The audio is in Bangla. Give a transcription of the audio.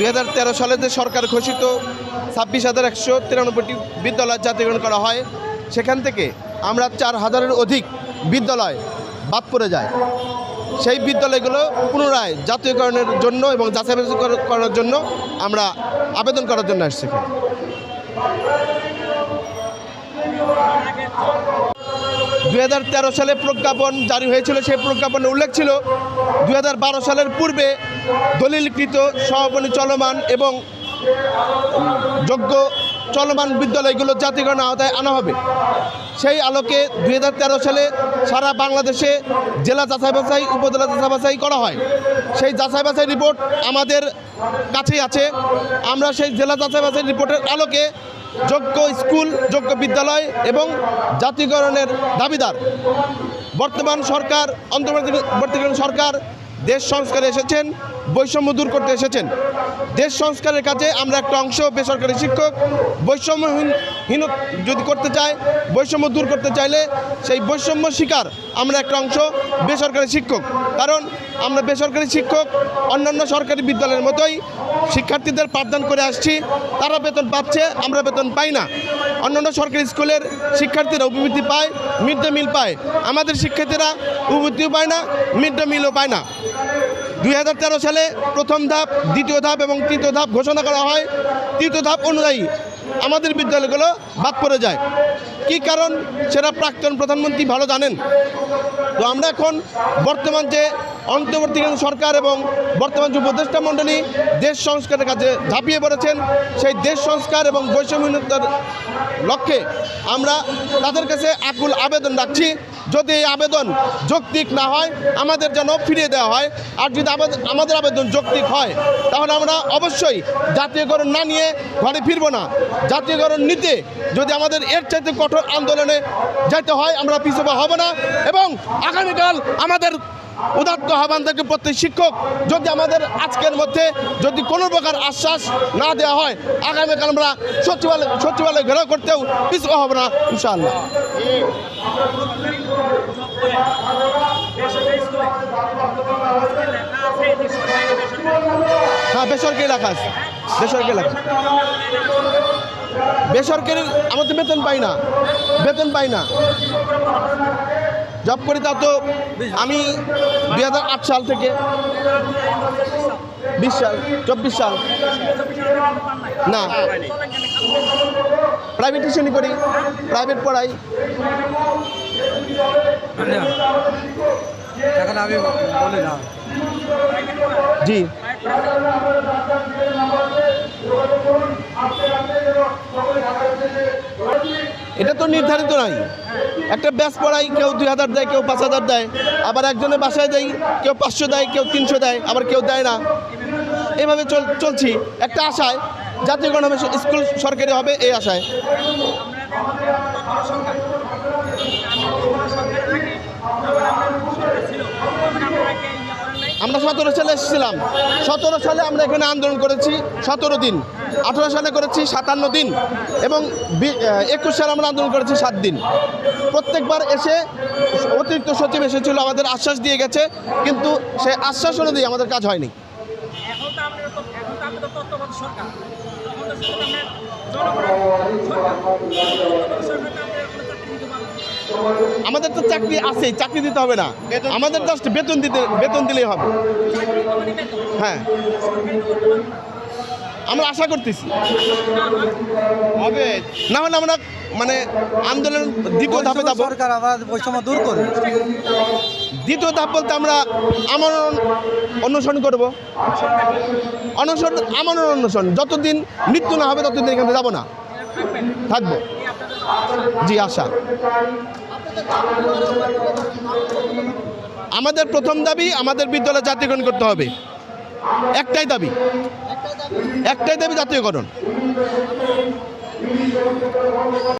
দু হাজার তেরো সালে যে সরকার ঘোষিত ছাব্বিশ হাজার একশো তিরানব্বইটি বিদ্যালয় জাতীয়করণ করা হয়, সেখান থেকে আমরা চার হাজারের অধিক বিদ্যালয় বাদ পড়ে যায়। সেই বিদ্যালয়গুলো পুনরায় জাতীয়করণের জন্য এবং যাচাই করার জন্য আমরা আবেদন করার জন্য আসছি দুই সালে প্রজ্ঞাপন জারি হয়েছিল, সেই প্রজ্ঞাপনে উল্লেখ ছিল দু হাজার বারো সালের পূর্বে দলিলকৃত সমাপনী চলমান এবং যোগ্য চলমান বিদ্যালয়গুলো জাতিগণ আওতায় আনা হবে। সেই আলোকে দু হাজার তেরো সালে সারা বাংলাদেশে জেলা যাচাই বাছাই, উপজেলা যাচাই বাছাই করা হয়। সেই যাচাই বাছাই রিপোর্ট আমাদের কাছেই আছে। আমরা সেই জেলা যাচাই বাছাই রিপোর্টের আলোকে যোগ্য স্কুল, যোগ্য বিদ্যালয় এবং জাতীয়করণের দাবিদার। বর্তমান সরকার অন্তর্বর্তীকালীন সরকার দেশ সংস্কারে এসেছেন, বৈষম্য দূর করতে এসেছেন। দেশ সংস্কারের কাজে আমরা একটা অংশ, বেসরকারি শিক্ষক, বৈষম্যহীন, হীন যদি করতে চায়, বৈষম্য দূর করতে চাইলে সেই বৈষম্য শিকার আমরা একটা অংশ বেসরকারি শিক্ষক। কারণ আমরা বেসরকারি শিক্ষক, অন্যান্য সরকারি বিদ্যালয়ের মতোই শিক্ষার্থীদের পাঠদান করে আসছি। তারা বেতন পাচ্ছে, আমরা বেতন পাই না। অন্যান্য সরকারি স্কুলের শিক্ষার্থীরা উপবৃত্তি পায়, মিড ডে মিল পায়। আমাদের শিক্ষার্থীরা উপবৃত্তিও পায় না, মিড ডে মিলও পায় না। দুই হাজার তেরো সালে প্রথম ধাপ, দ্বিতীয় ধাপ এবং তৃতীয় ধাপ ঘোষণা করা হয়। তৃতীয় ধাপ অনুযায়ী আমাদের বিদ্যালয়গুলো বাদ পড়ে যায়। কি কারণ? সেটা প্রাক্তন প্রধানমন্ত্রী ভালো জানেন। তো আমরা এখন বর্তমান যে অন্তর্বর্তীকালীন সরকার এবং বর্তমান যে উপদেষ্টা মণ্ডলী দেশ সংস্কারের কাছে ঝাঁপিয়ে পড়েছেন, সেই দেশ সংস্কার এবং বৈষম্যতার লক্ষ্যে আমরা তাদের কাছে আকুল আবেদন রাখছি। যদি এই আবেদন যৌক্তিক না হয়, আমাদের যেন ফিরিয়ে দেওয়া হয়। আর যদি আমাদের আবেদন যৌক্তিক হয়, তাহলে আমরা অবশ্যই জাতীয়করণ না নিয়ে ঘরে ফিরবো না। জাতীয়করণ নিতে যদি আমাদের এর চাইতে কঠোর আন্দোলনে যেতে হয়, আমরা পিছপা হব না। এবং আগামীকাল আমাদের উদাত্ত আহ্বান থেকে প্রত্যেক শিক্ষক, যদি আমাদের আজকের মধ্যে যদি কোনো প্রকার আশ্বাস না দেওয়া হয়, আগামীকাল আমরা সচিবালয় সচিবালয় ঘেরাও করতেও পিছপা হব না, ইনশাআল্লাহ। হ্যাঁ বেসরকারি এলাকা আছে। বেসরকারি এলাকা বেসরকারি আমার তো বেতন পাই না। বেতন পাই না। জব করি তা তো আমি দু হাজার আট সাল থেকে বিশ সাল চব্বিশ সাল। না। প্রাইভেট টিউশনই করি প্রাইভেট পড়াই। এখন আমি বলি না। জি। এটা তো নির্ধারিত নাই। একটা ব্যাস পড়াই কেউ দুই হাজার দেয় কেউ পাঁচ হাজার দেয়। আবার একজনের বাসায় দেয় কেউ পাঁচশো দেয় কেউ তিনশো দেয় আবার কেউ দেয় না। এভাবে চল, চলছি। একটা আশায় জাতীয় হবে স্কুল সরকারি হবে এই আশায়। আমরা সতেরো সালে এসেছিলাম। সতেরো সালে আমরা এখানে আন্দোলন করেছি সতেরো দিন। আঠেরো সালে করেছি সাতান্ন দিন এবং একুশ সালে আমরা আন্দোলন করেছি সাত দিন। প্রত্যেকবার এসে অতিরিক্ত সচিব এসেছিল, আমাদের আশ্বাস দিয়ে গেছে, কিন্তু সেই আশ্বাস অনুযায়ী আমাদের কাজ হয়নি। এখন তো আমরা এখন তো আমরা তত্ত্বাবধায়ক সরকার। তখন তো শুধু আমরা জনগণের সরকার। সরকার তো আমরা এখন চাকরি দিতে পারব আমাদের তো চাকরি আছে চাকরি দিতে হবে না। আমাদের জাস্ট বেতন দিতে বেতন দিলেই হবে। মানে হ্যাঁ। আমরা আশা করতেছি। হবে। না হলে আমরা মানে আন্দোলন দ্বিতীয় ধাপে যাব। সরকার আবার বৈষম্য দূর করে দ্বিতীয় ধাপ বলতে আমরা আমরণ অনুসরণ করব। অনশন আমরণ অনুসরণ যতদিন মৃত্যু না হবে, ততদিন এখানে যাব না। থাকব। জি, আশা। আমাদের প্রথম দাবি, আমাদের বিদ্যালয় জাতীয়করণ করতে হবে। একটাই দাবি। একটাই দাবি, জাতীয়করণ।